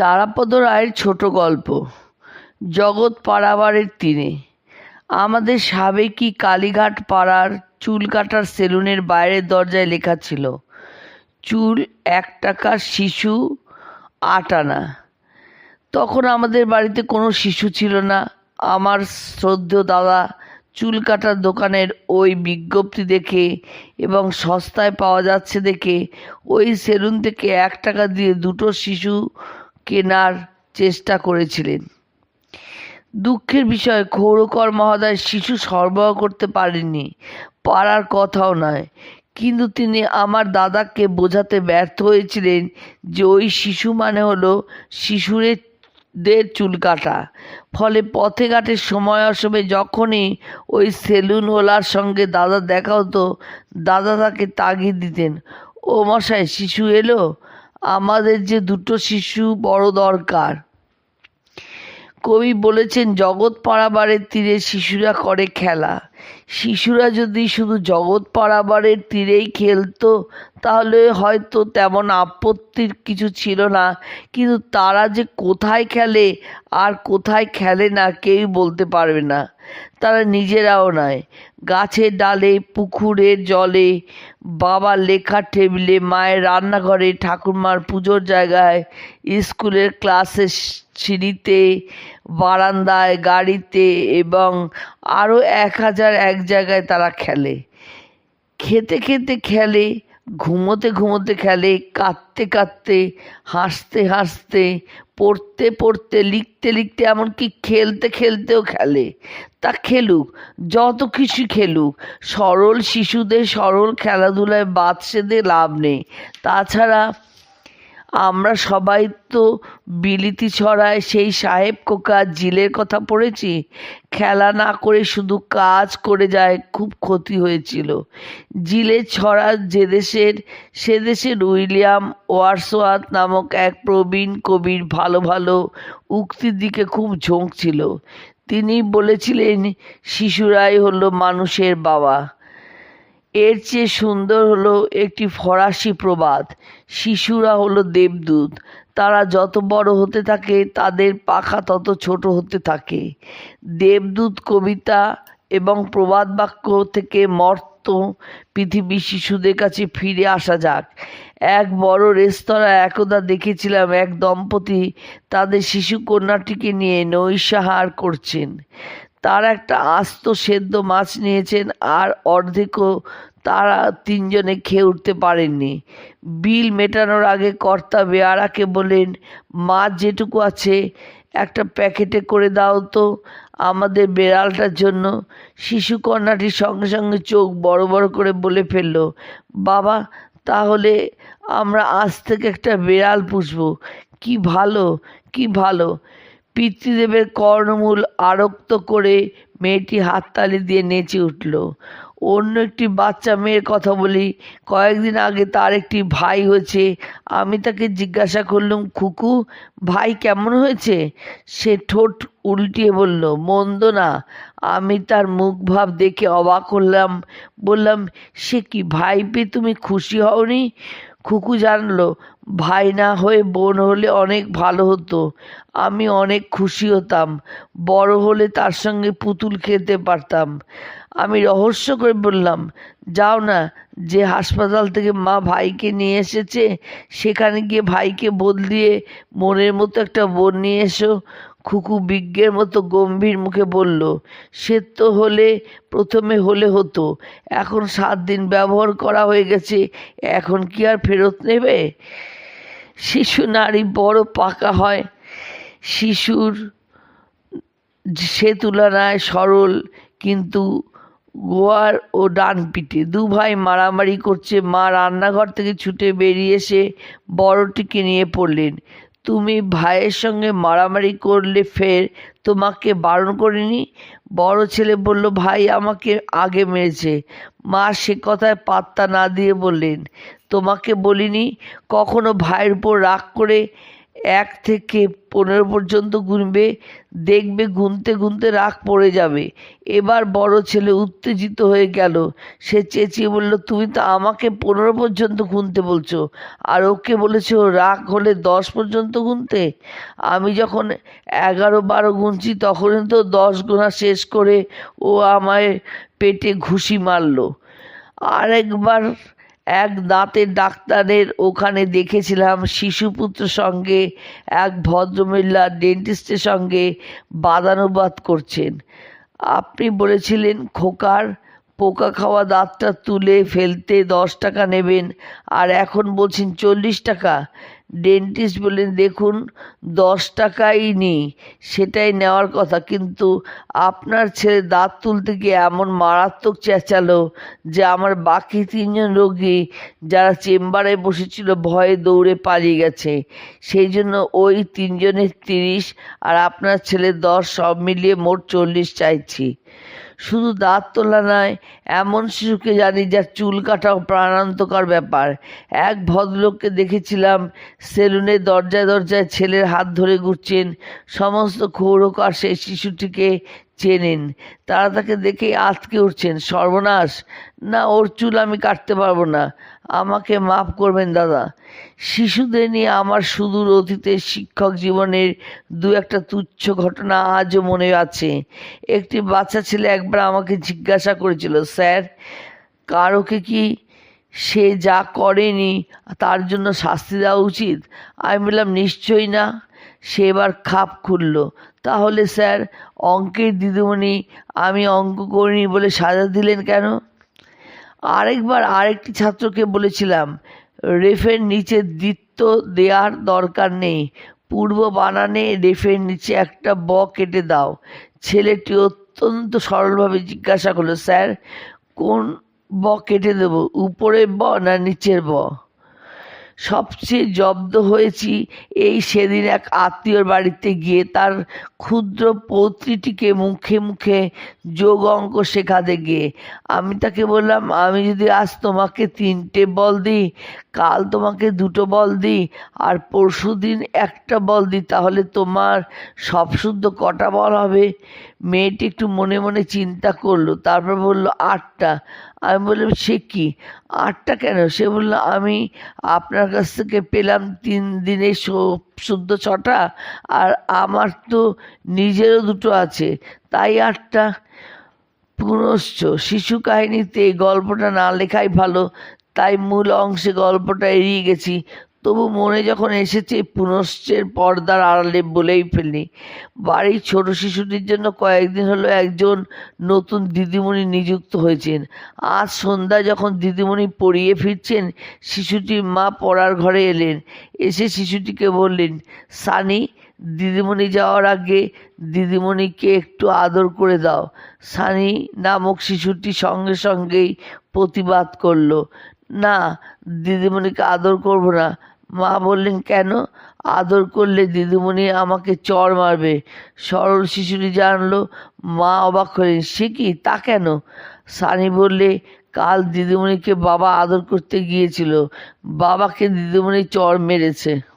তারাপদ রায়ের ছোট গল্প। জগৎ পাড়াবারের তীরে। আমাদের সাবেকি কালীঘাট পাড়ার চুল কাটার সেলুনের বাইরের দরজায় লেখা ছিল, চুল এক টাকা শিশু, আট আনা। তখন আমাদের বাড়িতে কোনো শিশু ছিল না। আমার শ্রদ্ধেয় দাদা চুল কাটার দোকানের ওই বিজ্ঞপ্তি দেখে এবং সস্তায় পাওয়া যাচ্ছে দেখে ওই সেলুন থেকে এক টাকা দিয়ে দুটো শিশু কেনার চেষ্টা করেছিলেন। দুঃখের বিষয় ক্ষৌরকর মহোদয় শিশু সরবরাহ করতে পারেননি, পারার কথাও নয়। কিন্তু তিনি আমার দাদাকে বোঝাতে ব্যর্থ হয়েছিলেন যে ওই শিশু মানে হলো শিশুরের দের চুল কাটা। ফলে পথে ঘাটে সময় অসময়ে যখনই ওই সেলুনওয়ালার সঙ্গে দাদা দেখা হতো, দাদা তাকে তাগিদ দিতেন। ও মশাই, শিশু এলো? আমাদের যে দুটো শিশু বড় দরকার। কবি বলেছেন জগৎ পাড়াবারের তীরে শিশুরা করে খেলা। শিশুরা যদি শুধু জগৎ পাড়াবারের তীরেই খেলতো, তাহলে হয়তো তেমন আপত্তির কিছু ছিল না। কিন্তু তারা যে কোথায় খেলে আর কোথায় খেলে না কেউই বলতে পারবে না। তারা নিজেরাও নয়। গাছের ডালে, পুকুরে জলে, বাবার লেখার টেবিলে, মায়ের রান্নাঘরে, ঠাকুরমার পুজোর জায়গায়, স্কুলের ক্লাসের সিঁড়িতে বারান্দায়, গাড়িতে এবং আরও এক হাজার এক জায়গায় তারা খেলে। খেতে খেতে খেলে, ঘুমোতে ঘুমোতে খেলে, কাঁদতে কাঁদতে, হাসতে হাসতে, পড়তে পড়তে, লিখতে লিখতে, এমনকি খেলতে খেলতেও খেলে। তা খেলুক, যত কিছু খেলুক, সরল শিশুদের সরল খেলাধুলায় বাদ সেধে লাভ নেই। তাছাড়া আমরা সবাই তো বিলিতি ছড়ায় সেই সাহেব কোকা জিলের কথা পড়েছি। খেলা না করে শুধু কাজ করে যায়, খুব ক্ষতি হয়েছিল। জিলের ছড়া যে দেশের, সে দেশের উইলিয়াম ওয়ার্সওয়ার্থ নামক এক প্রবীণ কবির ভালো ভালো উক্তির দিকে খুব ঝোঁক ছিল। তিনি বলেছিলেন, শিশুরাই হলো মানুষের বাবা। এর চেয়ে সুন্দর হলো একটি ফরাসি প্রবাদ। শিশুরা হলো দেবদূত। তারা যত বড় হতে থাকে, তাদের পাখা তত ছোট হতে থাকে। দেবদূত কবিতা এবং প্রবাদ বাক্য থেকে মর্ত পৃথিবী শিশুদের কাছে ফিরে আসা যাক। এক বড় রেস্তোরাঁ একদা দেখেছিলাম এক দম্পতি তাদের শিশু কন্যাটিকে নিয়ে নৈশাহার করছেন। তার একটা আস্ত সেদ্ধ মাছ নিয়েছেন আর অর্ধেকও তারা তিনজনে খেয়ে উঠতে পারেননি। বিল মেটানোর আগে কর্তা বেয়ারাকে বলেন মাছ যেটুকু আছে, একটা প্যাকেটে করে দাও তো। আমাদের বেড়ালটার জন্য শিশু কন্যাটির সঙ্গে সঙ্গে চোখ বড় বড় করে বলে ফেলল, বাবা, তাহলে আমরা আজ থেকে একটা বেড়াল পুষবো। কি ভালো কি ভালো। পিতৃদেবের কর্ণমূল আরক্ত করে মেয়েটি হাততালি দিয়ে নেচে উঠল। অন্য একটি বাচ্চা মেয়ের কথা বলি, কয়েকদিন আগে তার একটি ভাই হয়েছে। আমি তাকে জিজ্ঞাসা করলুম, খুকু, ভাই কেমন হয়েছে? সে ঠোঁট উল্টিয়ে বলল, মন্দ না। আমি তার মুখ ভাব দেখে অবাক হলাম। বললাম, সে কি ভাই পেয়ে তুমি খুশি হওনি? খুকু জানলো, ভাই না হয়ে বোন হলে অনেক ভালো হতো। আমি অনেক খুশি হতাম, বড় হলে তার সঙ্গে পুতুল খেতে পারতাম। আমি রহস্য করে বললাম, যাও না, যে হাসপাতাল থেকে মা ভাইকে নিয়ে এসেছে, সেখানে গিয়ে ভাইকে বদলিয়ে মনের মতো একটা বোন নিয়ে এসো। খুকু বিজ্ঞের মতো গম্ভীর মুখে বলল, সে তো হলে, প্রথমে হলে হতো। এখন সাত দিন ব্যবহার করা হয়ে গেছে, এখন কি আর ফেরত নেবে? শিশু নারী বড় পাকা হয়। শিশুর সে তুলনায় সরল, কিন্তু গোয়ার ও ডান পিঠে দু ভাই মারামারি করছে। মা রান্নাঘর থেকে ছুটে বেরিয়ে এসে বড়টিকে নিয়ে পড়লেন। তুমি ভাইয়ের সঙ্গে মারামারি করলে ফের তোমাকে বারণ করিনি? বড় ছেলে বলল, ভাই আমাকে আগে মেরেছে। মা সে কথায় পাত্তা না দিয়ে বললেন, তোমাকে বলিনি? কখনো ভাইয়ের উপর রাগ করে এক থেকে পনেরো পর্যন্ত গুনবে দেখবে গুনতে গুনতে রাগ পড়ে যাবে। এবার বড় ছেলে উত্তেজিত হয়ে গেল। সে চেঁচিয়ে বলল, তুমি তো আমাকে পনেরো পর্যন্ত গুনতে বলছো, আর ওকে বলেছ রাগ হলে দশ পর্যন্ত গুনতে আমি যখন এগারো বারো গুনছি তখনই তো দশ গোনা শেষ করে ও আমায় পেটে ঘুষি মারলো। আর একবার এক দাঁতের ডাক্তারের ওখানে দেখেছিলাম শিশুপুত্র সঙ্গে এক ভদ্রমহিলা ডেন্টিস্টের সঙ্গে বাদানুবাদ করছেন। আপনি বলেছিলেন, খোকার পোকা খাওয়া দাঁতটা তুলে ফেলতে দশ টাকা নেবেন, আর এখন বলছেন চল্লিশ টাকা। ডেন্টিস্ট বললেন, দেখুন, দশ টাকাই নিই, সেটাই নেওয়ার কথা। কিন্তু আপনার ছেলে দাঁত তুলতে গিয়ে এমন মারাত্মক চেঁচালো যে আমার বাকি তিনজন রোগী যারা চেম্বারে বসেছিল ভয়ে দৌড়ে পালিয়ে গেছে। সেই জন্য ওই তিনজনের তিরিশ আর আপনার ছেলে দশ, সব মিলিয়ে মোট চল্লিশ চাইছি। শুধু দাঁত তোলা নয়, এমন শিশুকে জানি যার চুল কাটাও প্রাণান্তকর ব্যাপার। এক ভদ্রলোককে দেখেছিলাম, সেলুনে দরজায় দরজায় ছেলের হাত ধরে ঘুরছেন। সমস্ত খৌরকার সেই শিশুটিকে চেনেন। তারা তাকে দেখে আটকে উঠছেন। সর্বনাশ। না, ওর চুল আমি কাটতে পারব না। আমাকে মাফ করবেন, দাদা। শিশুদের নিয়ে আমার সুদূর অতীতের শিক্ষক জীবনের দু একটা তুচ্ছ ঘটনা আজও মনে আছে। একটি বাচ্চা ছেলে একবার আমাকে জিজ্ঞাসা করেছিল, স্যার, কারোকে কি সে যা করেনি তার জন্য শাস্তি দেওয়া উচিত? আমি বললাম, নিশ্চয়ই না। সে এবার খাপ খুলল। তাহলে স্যার, অঙ্কের দিদিমণি, আমি অঙ্ক করিনি বলে সাজা দিলেন কেন? আরেকবার আরেকটি ছাত্রকে বলেছিলাম, রেফের নিচে দ্বিত্ব দেওয়ার দরকার নেই। পূর্ব বানানে রেফের নিচে একটা ব কেটে দাও। ছেলেটি অত্যন্ত সরলভাবে জিজ্ঞাসা করল, স্যার, কোন ব কেটে দেবো, উপরের ব না নিচের ব? সবচেয়ে জব্দ হয়েছি এই সেদিন এক আত্মীয়র বাড়িতে গিয়ে। তার ক্ষুদ্র পৌত্রীটিকে মুখে মুখে যোগ অঙ্ক শেখাতে গিয়ে। আমি তাকে বললাম, আমি যদি আজ তোমাকে তিনটে বল দিই, কাল তোমাকে দুটো বল দিই, আর পরশু দিন একটা বল দিই, তাহলে তোমার সব শুদ্ধ কটা বল হবে? মেয়েটি একটু মনে মনে চিন্তা করল, তারপর বলল, আটটা? আমি বললাম, সে কি? আটটা কেন? সে বলল, আমি আপনার কাছ থেকে পেলাম তিন দিনে শুদ্ধ ছটা, আর আমার তো নিজেরও দুটো আছে, তাই আটটা পুনশ্চ। শিশু কাহিনীতে গল্পটা না লেখাই ভালো, তাই মূল অংশে গল্পটা এড়িয়ে গেছি। তবু মনে যখন এসেছে, পুনশ্চের পর্দার আড়ালে বলেই ফেলি বাড়ির ছোট শিশুটির জন্য কয়েকদিন হলো একজন নতুন দিদিমণি নিযুক্ত হয়েছেন। আজ সন্ধ্যায় যখন দিদিমণি পড়িয়ে ফিরছেন, শিশুটির মা পড়ার ঘরে এলেন। এসে শিশুটিকে বললেন, সানি, দিদিমণি যাওয়ার আগে দিদিমণিকে একটু আদর করে দাও। সানি নামক শিশুটি সঙ্গে সঙ্গেই প্রতিবাদ করল, না, দিদিমণিকে আদর করব না। মা বললেন, কেন? আদর করলে দিদিমণি আমাকে চর মারবে। সরল শিশুটি জানলো, মা অবাক হলেন, সে কি? তা কেন? সানি বললে, কাল দিদিমণিকে বাবা আদর করতে গিয়েছিল। বাবাকে দিদিমণি চর মেরেছে।